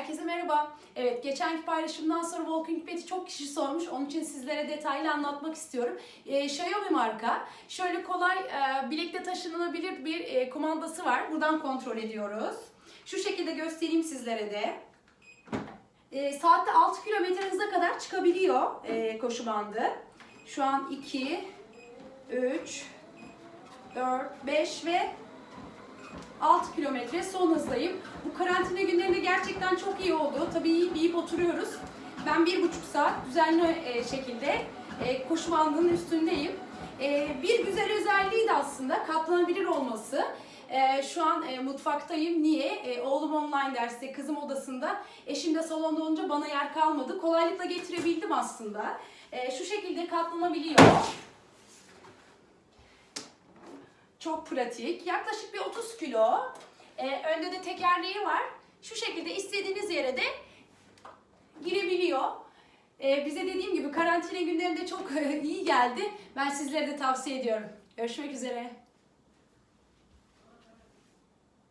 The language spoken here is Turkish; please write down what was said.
Herkese merhaba. Evet, geçenki paylaşımdan sonra Walking Pad'i çok kişi sormuş. Onun için sizlere detaylı anlatmak istiyorum. Ee, Xiaomi marka. Şöyle kolay e, bilekte taşınabilir bir e, kumandası var. Buradan kontrol ediyoruz. Şu şekilde göstereyim sizlere de. E, saatte 6 kilometre hıza kadar çıkabiliyor e, koşu bandı. Şu an 2, 3, 4, 5 ve 6 kilometre son hızdayım. Gerçekten çok iyi oldu. Tabii yiyip oturuyoruz. Ben bir buçuk saat düzenli e, şekilde e, koşu bandının üstündeyim. E, bir güzel özelliği de aslında katlanabilir olması. Şu an mutfaktayım. Niye? Oğlum online derste, kızım odasında. Eşim de salonda olunca bana yer kalmadı. Kolaylıkla getirebildim aslında. Şu şekilde katlanabiliyor. Çok pratik. Yaklaşık bir 30 kilo. Önde de tekerleği var. Şu şekilde istediğiniz yere de girebiliyor. Ee, bize dediğim gibi karantina günlerinde çok iyi geldi. Ben sizlere de tavsiye ediyorum. Görüşmek üzere.